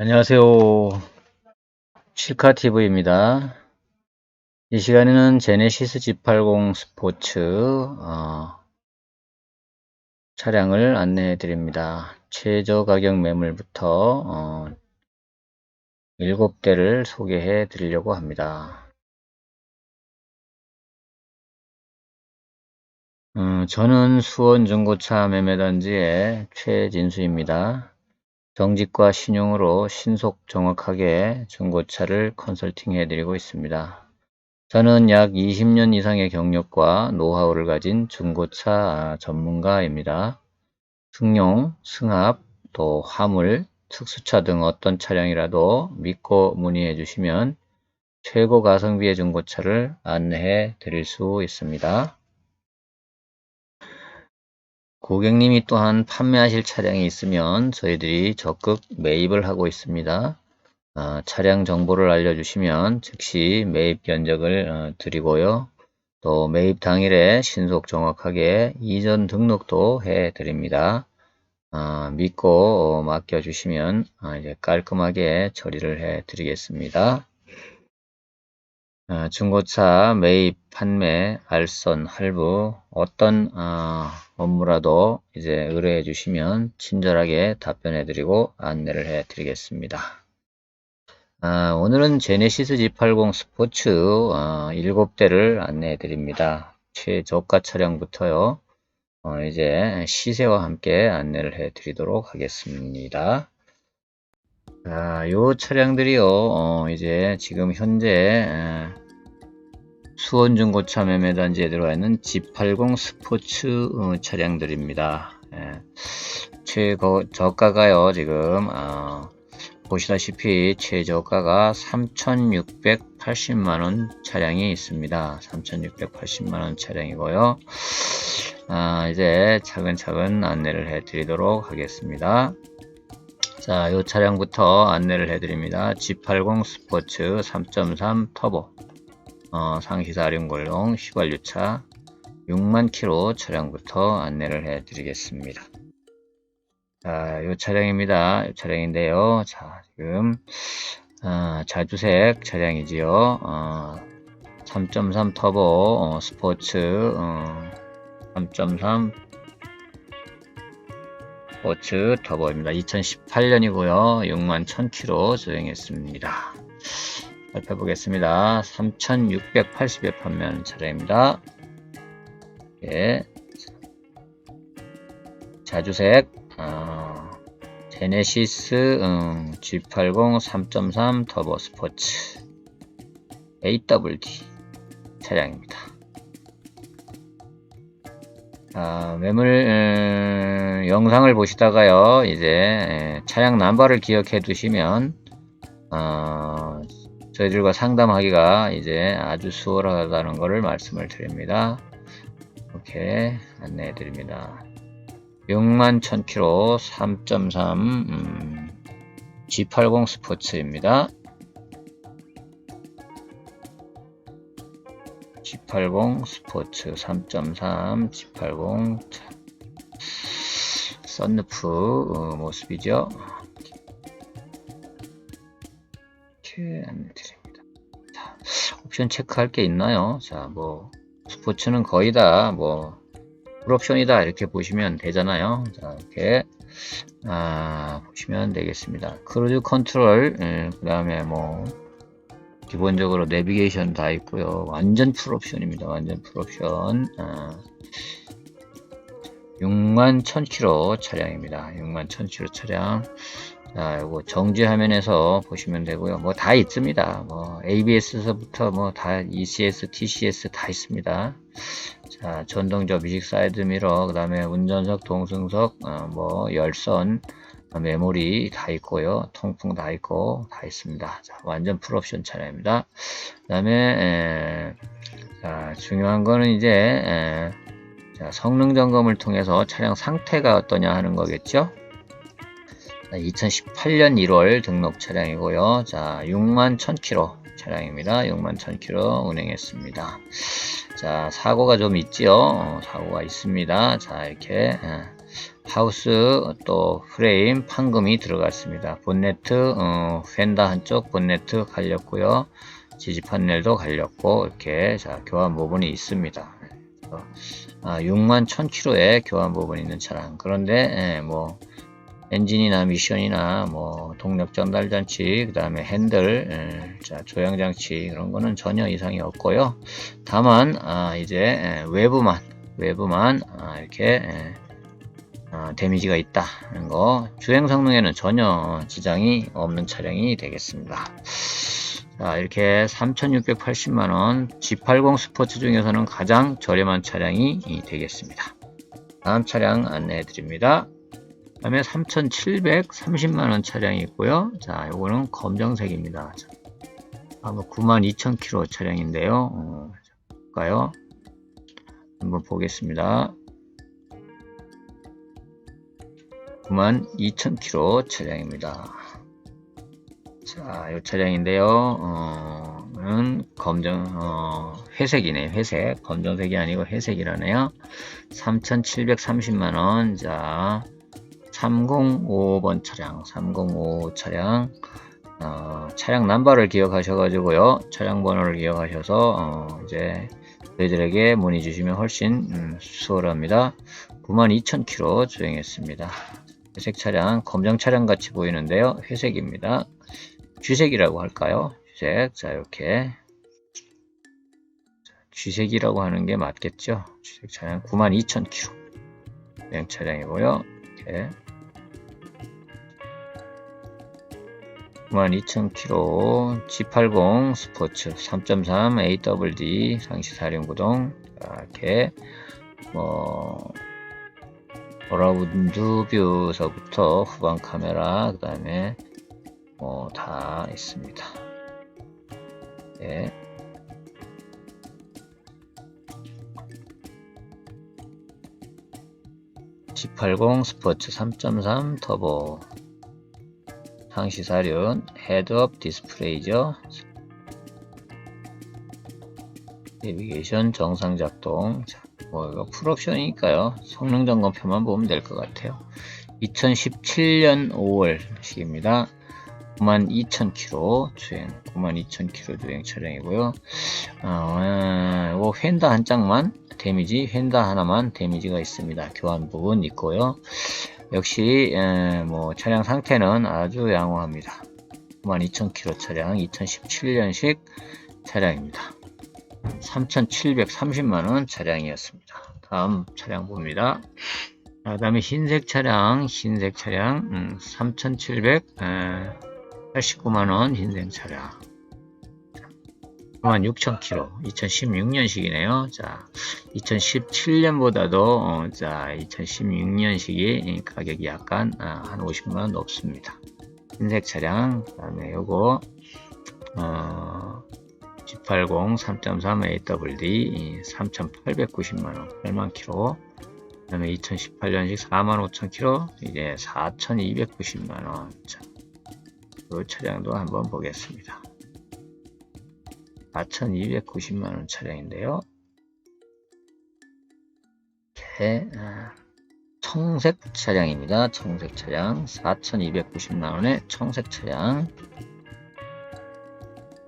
안녕하세요. 칠카TV입니다. 이 시간에는 제네시스 G80 스포츠 어, 차량을 안내해 드립니다. 최저 가격 매물부터 어, 7대를 소개해 드리려고 합니다. 음, 저는 수원 중고차 매매단지의 최진수입니다. 정직과 신용으로 신속 정확하게 중고차를 컨설팅 해 드리고 있습니다. 저는 약 20년 이상의 경력과 노하우를 가진 중고차 전문가입니다. 승용, 승합, 또 화물, 특수차 등 어떤 차량이라도 믿고 문의해 주시면 최고 가성비의 중고차를 안내해 드릴 수 있습니다. 고객님이 또한 판매하실 차량이 있으면 저희들이 적극 매입을 하고 있습니다. 어, 차량 정보를 알려주시면 즉시 매입 견적을 어, 드리고요. 또 매입 당일에 신속 정확하게 이전 등록도 해 드립니다. 어, 믿고 맡겨주시면 어, 이제 깔끔하게 처리를 해 드리겠습니다. 어, 중고차 매입, 판매, 알선, 할부 어떤 어, 업무라도 이제 의뢰해 주시면 친절하게 답변해 드리고 안내를 해 드리겠습니다. 아, 오늘은 제네시스 G80 스포츠 어, 7대를 안내해 드립니다. 최저가 차량부터요. 어, 이제 시세와 함께 안내를 해 드리도록 하겠습니다. 자, 요 차량들이요, 어, 이제 지금 현재 수원 중고차 매매 단지에 들어와 있는 G80 스포츠 어, 차량들입니다. 예, 최저가가요, 지금, 어, 보시다시피 최저가가 3,680만원 차량이 있습니다. 3,680만원 차량이고요. 아, 이제 차근차근 안내를 해 드리도록 하겠습니다. 자, 이 차량부터 안내를 해드립니다. G80 스포츠 3.3 터보 어, 상시사 림골용 휘발유차 6만 킬로 차량부터 안내를 해드리겠습니다. 자, 이 차량입니다. 이 차량인데요. 자, 지금 어, 자주색 차량이지요. 어, 3.3 터보 어, 스포츠 3.3 스포츠 터보입니다. 2018년이고요. 6만 1000km 주행했습니다. 살펴보겠습니다. 3680에 판매하는 차량입니다. 예. 자주색 어, 제네시스 음, G80 3.3 터보 스포츠 AWD 차량입니다. 아, 매물 음, 영상을 보시다가요 이제 예, 차량 남바를 기억해 두시면 어, 저희들과 상담하기가 이제 아주 수월하다는 것을 말씀을 드립니다. 이렇게 안내해 드립니다. 6만 1000km 3.3 음, G80 스포츠입니다. G80 스포츠 3.3 G80 썬루프 어, 모습이죠. 이렇게 안내드립니다. 자, 옵션 체크할 게 있나요? 자, 뭐 스포츠는 거의 다뭐 풀옵션이다 이렇게 보시면 되잖아요. 자, 이렇게 아, 보시면 되겠습니다. 크루즈 컨트롤, 예, 그 다음에 뭐 기본적으로 내비게이션 다 있고요. 완전 풀옵션입니다. 완전 풀옵션. 아, 6만 1000km 차량입니다. 6만 1000km 차량. 자, 요거 정지 화면에서 보시면 되고요. 뭐 다 있습니다. 뭐 ABS서부터 뭐 다 ECS, TCS 다 있습니다. 자, 전동적 미식 사이드 미러, 그 다음에 운전석, 동승석, 어, 뭐 열선, 메모리 다 있고요. 통풍 다 있고 다 있습니다. 자, 완전 풀옵션 차량입니다. 그 다음에 중요한 거는 이제 에, 자, 성능 점검을 통해서 차량 상태가 어떠냐 하는 거겠죠. 2018년 1월 등록 차량이고요. 자, 6만 1000km 차량입니다. 6만 1000km 운행했습니다. 자, 사고가 좀 있지요. 어, 사고가 있습니다. 자, 이렇게 에. 하우스 또 프레임 판금이 들어갔습니다. 본네트 어, 펜더 한쪽 본네트 갈렸고요. 지지 판넬도 갈렸고 이렇게 자 교환 부분이 있습니다. 어, 아, 6만 1000km의 교환 부분이 있는 차량. 그런데 예, 뭐 엔진이나 미션이나 뭐 동력 전달 장치, 그 다음에 핸들, 예, 자 조향 장치 그런 거는 전혀 이상이 없고요. 다만 아, 이제 예, 외부만 외부만 아, 이렇게 예, 아, 데미지가 있다는 거 주행 성능에는 전혀 지장이 없는 차량이 되겠습니다. 자, 이렇게 3,680만원 G80 스포츠 중에서는 가장 저렴한 차량이 되겠습니다. 다음 차량 안내해 드립니다. 다음에 3,730만원 차량이 있고요. 자, 요거는 검정색입니다. 자, 아마 92,000km 차량인데요. 어, 자, 볼까요? 한번 보겠습니다. 92,000km 차량입니다. 자, 이 차량인데요. 어, 는 검정, 어, 회색이네요. 회색. 검정색이 아니고 회색이라네요. 3,730만원. 자, 305번 차량, 305 차량. 어, 차량 남바를 기억하셔가지고요. 차량 번호를 기억하셔서, 어, 이제, 저희들에게 문의 주시면 훨씬, 음, 수월합니다. 92,000km 주행했습니다. 회색 차량, 검정 차량 같이 보이는데요. 회색입니다. 쥐색이라고 할까요? 쥐색. 자, 이렇게. 쥐색이라고 하는 게 맞겠죠? 쥐색 차량 92,000km. 주행 차량이고요. 이렇게. 92,000km G80 스포츠 3.3 AWD 상시 사륜 구동 이렇게 뭐 어라운드 뷰서부터 후방 카메라 그 다음에 뭐다 있습니다. 네. G80 스포츠 3.3 터보 상시 사륜 헤드업 디스플레이죠. 내비게이션 정상 작동. 자, 뭐 이거 풀옵션이니까요. 성능 점검표만 보면 될 것 같아요. 2017년 5월식입니다. 92,000km 주행, 92,000km 주행 차량이고요. 어, 이거 휀다 한 짝만 데미지, 휀다 하나만 데미지가 있습니다. 교환 부분 있고요. 역시 에, 뭐 차량 상태는 아주 양호합니다. 92,000km 차량, 2017년식 차량입니다. 3,730만원 차량이었습니다. 다음 차량 봅니다. 그 다음에 흰색 차량, 흰색 차량, 음, 3,789만원 흰색 차량. 96,000km, 2016년식이네요. 자, 2017년보다도, 어, 자, 2016년식이 가격이 약간, 아, 한 50만원 높습니다. 흰색 차량, 그 다음에 요거, 어, G80 3.3 AWD 3,890만원 8만 킬로 그 다음에 2018년식 45,000km 이제 4,290만원 자, 이 차량도 한번 보겠습니다. 4,290만원 차량인데요. 아, 청색 차량입니다. 청색 차량. 4,290만원의 청색 차량.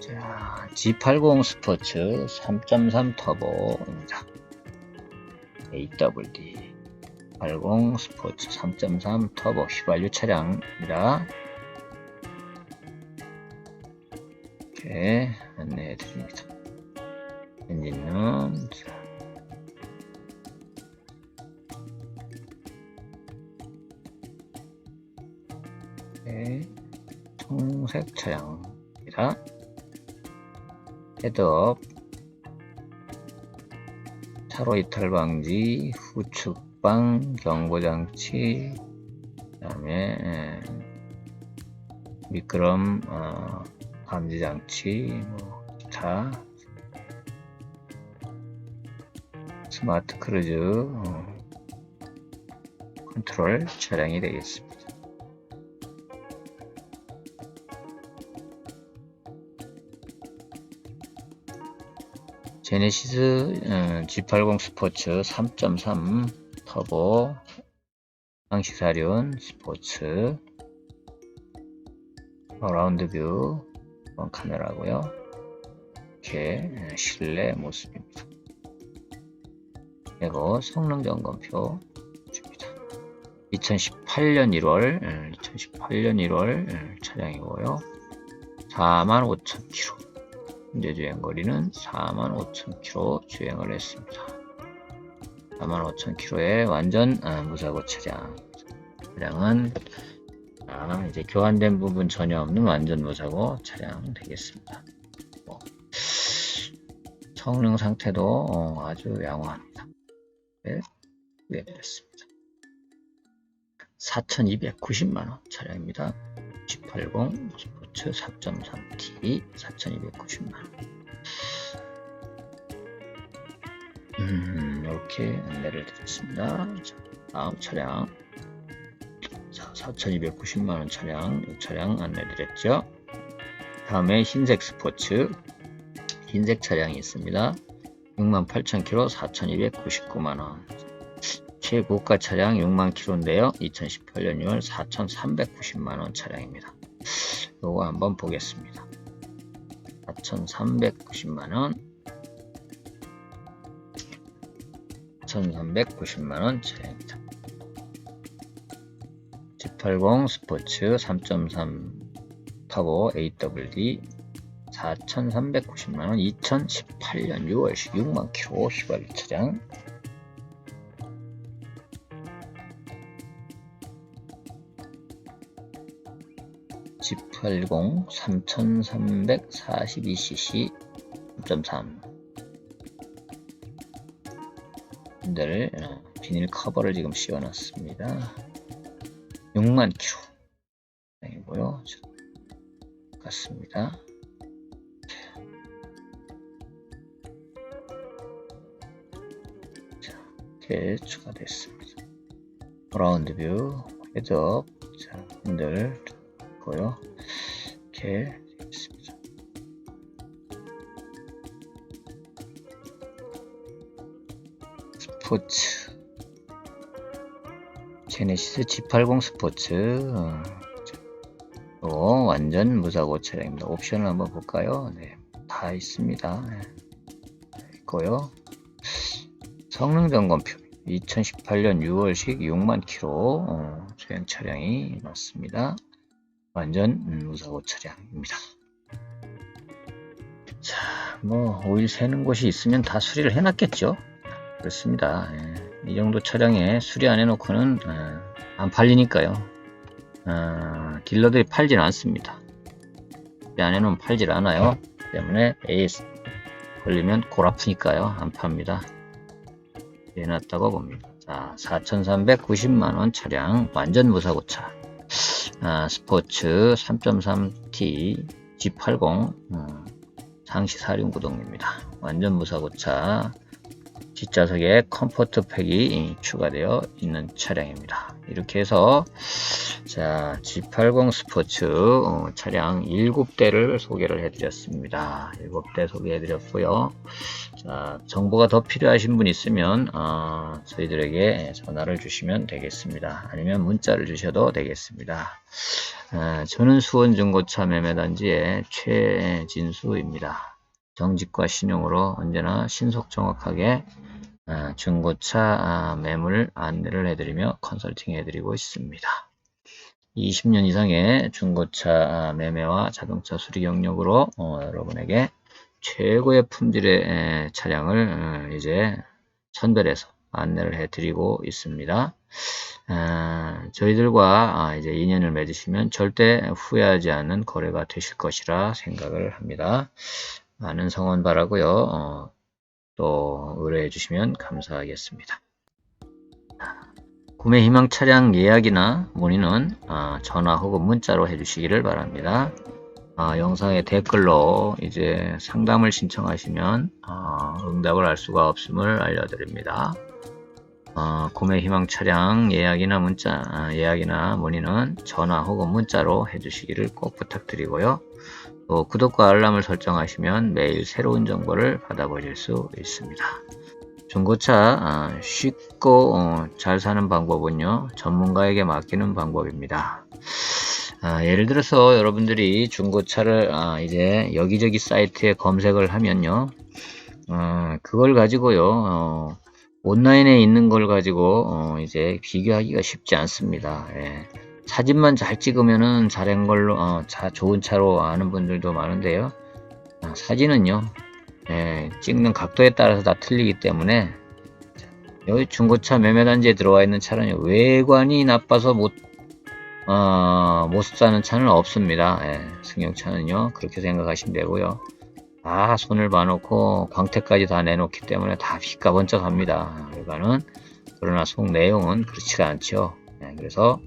자, G80 스포츠 3.3 터보입니다. AWD 80 스포츠 3.3 터보 휘발유 차량입니다. 이렇게 안내해 드립니다. 엔진은 자, 네, 청색 차량입니다. 헤드업 차로 이탈 방지 후측방 경보장치 그 다음에 미끄럼 어, 감지 장치 뭐 기타 스마트 크루즈. 어, 컨트롤 차량이 되겠습니다. 제네시스 어, G80 스포츠 3.3 터보 상시사륜, 스포츠, 어라운드 뷰, 이번 카메라고요. 이렇게 실내 모습입니다. 그리고 성능 점검표 줍니다. 2018년 1월, 2018년 1월 차량이고요. 45,000km. 현재 주행 거리는 45,000km 주행을 했습니다. 45,000km의 완전 아, 무사고 차량. 차량은 아, 이제 교환된 부분 전혀 없는 완전 무사고 차량 되겠습니다. 뭐, 성능 상태도 어, 아주 양호합니다. 네, 구입됐습니다. 4,290만원 차량입니다. G80 스포츠 4.3T 4,290만원. 음, 이렇게 안내를 드렸습니다. 자, 다음 차량. 자, 4,290만원 차량, 이 차량 안내 드렸죠. 다음에 흰색 스포츠, 흰색 차량이 있습니다. 68,000km 4,299만원. 최고가 차량 6만 킬로인데요. 2018년 6월 4,390만원 차량입니다. 요거 한번 보겠습니다. 4,390만원 4,390만원 차량입니다. G80 스포츠 3.3 터보 AWD 4,390만원 2018년 6월식 6만 킬로 휘발유 차량 G80 3342cc 3.3들 어, 비닐 커버를 지금 씌워놨습니다. 6만 킬로 이고요. 같습니다. 자, 이렇게 추가됐습니다. 라운드 뷰, 헤드업, 자, 핸들 있고요. 이렇게 있습니다. 스포츠 제네시스 G80 스포츠 어, 어, 완전 무사고 차량입니다. 옵션을 한번 볼까요? 네, 다 있습니다. 네. 있고요. 성능 점검표 2018년 6월식 6만 킬로 어, 주행 차량이 맞습니다. 완전 음, 무사고 차량입니다. 자, 뭐 오일 새는 곳이 있으면 다 수리를 해놨겠죠. 그렇습니다. 예. 이 정도 차량에 수리 안 해놓고는 예, 안 팔리니까요. 어, 딜러들이 팔질 않습니다. 수리 안 해놓으면 팔질 않아요. 때문에 AS 걸리면 골 아프니까요. 안 팝니다. 해놨다고 봅니다. 자, 4,390만원 차량 완전 무사고차 아, 스포츠 3.3T G80 음, 상시 사륜 구동입니다. 완전 무사고차 뒷좌석에 컴포트 팩이 추가되어 있는 차량입니다. 이렇게 해서 자 G80 스포츠 어, 차량 7대를 소개를 해드렸습니다. 7대 소개해드렸고요. 자 정보가 더 필요하신 분 있으면 어, 저희들에게 전화를 주시면 되겠습니다. 아니면 문자를 주셔도 되겠습니다. 아, 저는 수원중고차 매매단지의 최진수입니다. 정직과 신용으로 언제나 신속 정확하게 아, 중고차 아, 매물 안내를 해드리며 컨설팅 해드리고 있습니다. 20년 이상의 중고차 아, 매매와 자동차 수리 경력으로 어, 여러분에게 최고의 품질의 에, 차량을 어, 이제 선별해서 안내를 해드리고 있습니다. 아, 저희들과 아, 이제 인연을 맺으시면 절대 후회하지 않는 거래가 되실 것이라 생각을 합니다. 많은 성원 바라고요. 어, 또 의뢰해 주시면 감사하겠습니다. 구매 희망 차량 예약이나 문의는 아, 전화 혹은 문자로 해주시기를 바랍니다. 아, 영상의 댓글로 이제 상담을 신청하시면 아, 응답을 할 수가 없음을 알려드립니다. 어, 구매 희망 차량 예약이나 문자 아, 예약이나 문의는 전화 혹은 문자로 해주시기를 꼭 부탁드리고요. 또 구독과 알람을 설정하시면 매일 새로운 정보를 받아보실 수 있습니다. 중고차 아, 쉽고 어, 잘 사는 방법은요 전문가에게 맡기는 방법입니다. 아, 예를 들어서 여러분들이 중고차를 아, 이제 여기저기 사이트에 검색을 하면요 어, 그걸 가지고요 어, 온라인에 있는 걸 가지고 어, 이제 비교하기가 쉽지 않습니다. 예. 사진만 잘 찍으면은 잘한 걸로 어, 자, 좋은 차로 아는 분들도 많은데요. 아, 사진은요 예, 찍는 각도에 따라서 다 틀리기 때문에 여기 중고차 매매 단지에 들어와 있는 차는 외관이 나빠서 못, 어, 못 사는 차는 없습니다. 예, 승용차는요 그렇게 생각하시면 되고요. 다 손을 봐놓고 광택까지 다 내놓기 때문에 다 빛가 번쩍합니다. 결과는 그러나 속 내용은 그렇지가 않죠. 예, 그래서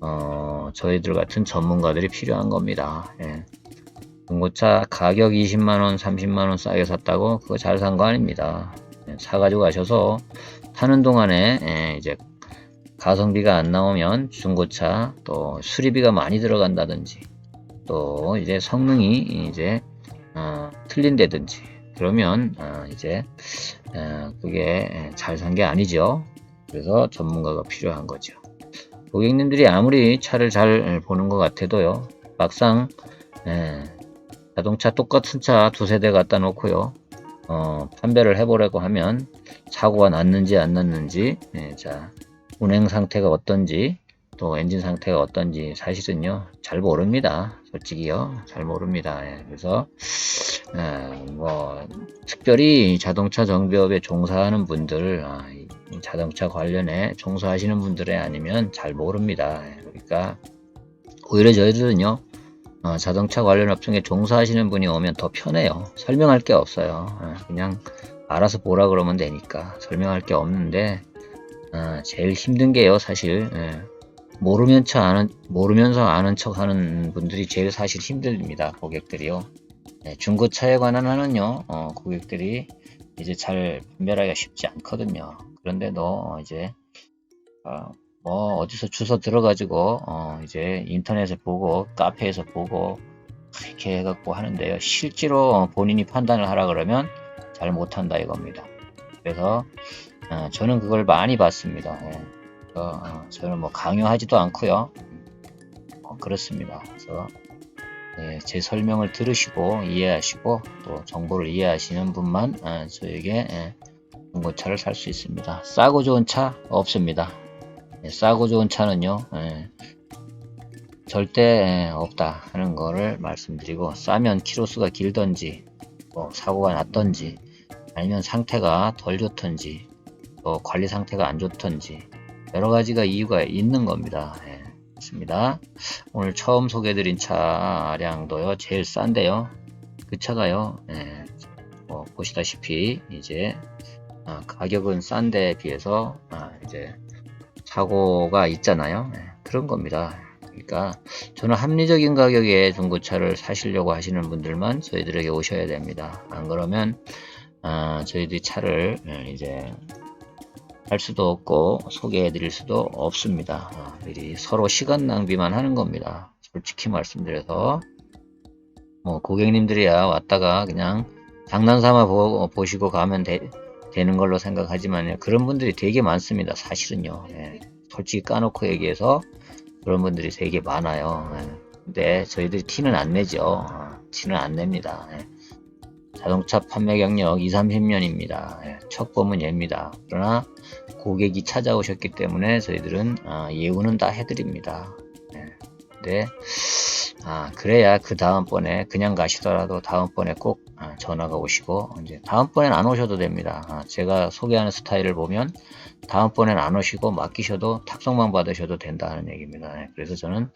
어, 저희들 같은 전문가들이 필요한 겁니다. 예. 중고차 가격 20만원, 30만원 싸게 샀다고 그거 잘 산 거 아닙니다. 예, 사가지고 가셔서 타는 동안에 예, 이제 가성비가 안 나오면 중고차 또 수리비가 많이 들어간다든지 또 이제 성능이 이제 어, 틀린다든지 그러면 어, 이제 어, 그게 잘 산 게 아니죠. 그래서 전문가가 필요한 거죠. 고객님들이 아무리 차를 잘 보는 것 같아도요. 막상 예, 자동차 똑같은 차 두세 대 갖다 놓고요. 어, 판별을 해보려고 하면 사고가 났는지 안 났는지 예, 자 운행 상태가 어떤지 또 엔진 상태가 어떤지 사실은요 잘 모릅니다. 솔직히요 잘 모릅니다. 예, 그래서 예, 뭐 특별히 자동차 정비업에 종사하는 분들 아, 이 자동차 관련해 종사하시는 분들이 아니면 잘 모릅니다. 예, 그러니까 오히려 저희들은요 어, 자동차 관련 업종에 종사하시는 분이 오면 더 편해요. 설명할 게 없어요. 예, 그냥 알아서 보라 그러면 되니까 설명할 게 없는데 어, 제일 힘든 게요 사실. 예, 모르면 척 아는, 모르면서 아는 척 하는 분들이 제일 사실 힘듭니다. 고객들이요. 네, 중고차에 관한 하는요, 어, 고객들이 이제 잘 분별하기가 쉽지 않거든요. 그런데도 이제, 어, 뭐, 어디서 주소 들어가지고, 어, 이제 인터넷에 보고, 카페에서 보고, 이렇게 해갖고 하는데요. 실제로 본인이 판단을 하라 그러면 잘 못한다 이겁니다. 그래서, 어, 저는 그걸 많이 봤습니다. 예. 어, 저는 뭐 강요하지도 않고요. 어, 그렇습니다. 그래서 예, 제 설명을 들으시고 이해하시고 또 정보를 이해하시는 분만 어, 저에게 예, 중고차를 살 수 있습니다. 싸고 좋은 차 없습니다. 예, 싸고 좋은 차는요 예, 절대 예, 없다 하는 거를 말씀드리고 싸면 키로수가 길던지 뭐 사고가 났던지 아니면 상태가 덜 좋던지 또 관리 상태가 안 좋던지 여러 가지가 이유가 있는 겁니다. 예, 있습니다. 오늘 처음 소개해드린 차량도요, 제일 싼데요. 그 차가요, 예, 뭐 보시다시피 이제 아, 가격은 싼데 비해서 아, 이제 사고가 있잖아요. 예, 그런 겁니다. 그러니까 저는 합리적인 가격에 중고차를 사시려고 하시는 분들만 저희들에게 오셔야 됩니다. 안 그러면 아, 저희들이 차를 예, 이제 할 수도 없고 소개해 드릴 수도 없습니다. 어, 미리 서로 시간 낭비만 하는 겁니다. 솔직히 말씀드려서 뭐 고객님들이야 왔다가 그냥 장난삼아 보, 보시고 가면 되, 는 걸로 생각하지만 그런 분들이 되게 많습니다. 사실은요. 예. 솔직히 까놓고 얘기해서 그런 분들이 되게 많아요. 예. 근데 저희들이 티는 안 내죠. 어, 티는 안 냅니다. 예. 자동차 판매 경력 2, 30년입니다. 예, 첫 범은 얘입니다. 그러나 고객이 찾아오셨기 때문에 저희들은 아, 예우는 다 해드립니다. 예, 근데 아, 그래야 그 다음번에 그냥 가시더라도 다음번에 꼭 아, 전화가 오시고 이제 다음번엔 안 오셔도 됩니다. 아, 제가 소개하는 스타일을 보면 다음번엔 안 오시고 맡기셔도 탁송만 받으셔도 된다는 얘기입니다. 네, 그래서 저는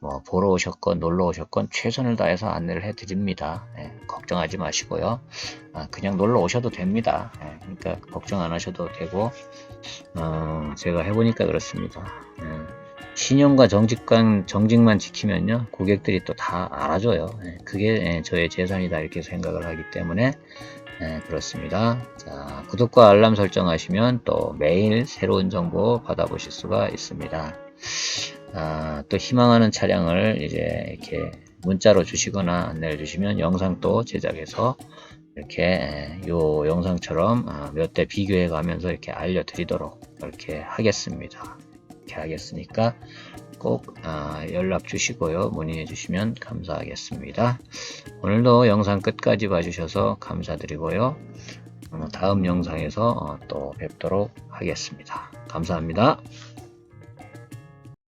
뭐 보러 오셨건 놀러 오셨건 최선을 다해서 안내를 해드립니다. 네, 걱정하지 마시고요. 아, 그냥 놀러 오셔도 됩니다. 네, 그러니까 걱정 안 하셔도 되고 어, 제가 해보니까 그렇습니다. 네, 신용과 정직관, 정직만 지키면요 고객들이 또 다 알아줘요. 네, 그게 저의 재산이다 이렇게 생각을 하기 때문에 네, 그렇습니다. 자, 구독과 알람 설정하시면 또 매일 새로운 정보 받아보실 수가 있습니다. 아, 또 희망하는 차량을 이제 이렇게 문자로 주시거나 안내를 주시면 영상 또 제작해서 이렇게 요 영상처럼 아, 몇대 비교해 가면서 이렇게 알려드리도록 이렇게 하겠습니다. 이렇게 하겠으니까 꼭 아, 연락 주시고요. 문의해 주시면 감사하겠습니다. 오늘도 영상 끝까지 봐주셔서 감사드리고요. 어, 다음 영상에서 어, 또 뵙도록 하겠습니다. 감사합니다.